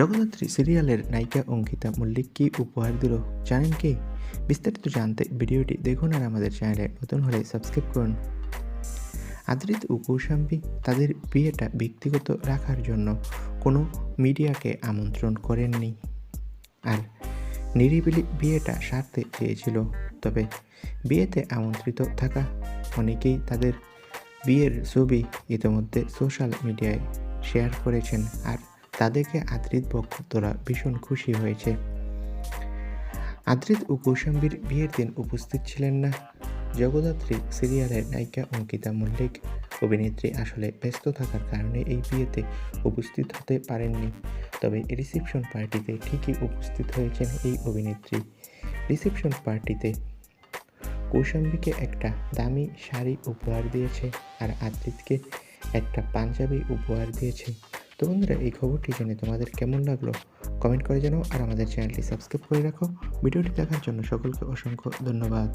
জগদ্ধাত্রী সিরিয়ালের নায়িকা অঙ্কিতা মল্লিক কি উপহার দিল জানেন কি বিস্তারিত জানতে ভিডিওটি দেখুন আর আমাদের চ্যানেলে নতুন হলে সাবস্ক্রাইব করুন। আদ্রিত ও কৌশাম্বী তাদের বিয়েটা ব্যক্তিগত রাখার জন্য কোনো মিডিয়াকে আমন্ত্রণ করেননি। আর নিরিবিলি বিয়েটা সারতে চেয়েছিল। তবে বিয়েতে আমন্ত্রিত থাকা অনেকেই তাদের বিয়ের ছবি ইতিমধ্যে সোশ্যাল মিডিয়ায় শেয়ার করেছেন। আর তাদেরকে আদ্রিত ভক্তরা ভীষণ খুশি হয়েছে। আদ্রিত ও কৌশাম্বীর বিয়ের দিন উপস্থিত ছিলেন না। জগদ্ধাত্রী সিরিয়ালের নায়িকা অঙ্কিতা মল্লিক। অভিনেত্রী আসলে ব্যস্ত থাকার কারণে এই বিয়েতে উপস্থিত হতে পারেননি। তবে রিসেপশন পার্টিতে ঠিকই উপস্থিত হয়েছেন এই অভিনেত্রী। রিসেপশন পার্টিতে কৌশাম্বীকে একটা দামি শাড়ি উপহার দিয়েছে আর আদ্রিতকে একটা পাঞ্জাবি উপহার দিয়েছে। তো বন্ধুরা, এই খবরটি জেনে তোমাদের কেমন লাগল? কমেন্ট করে জানাও আর আমাদের চ্যানেলটি সাবস্ক্রাইব করে রাখো। ভিডিওটি দেখার জন্য সকলকে অসংখ্য ধন্যবাদ।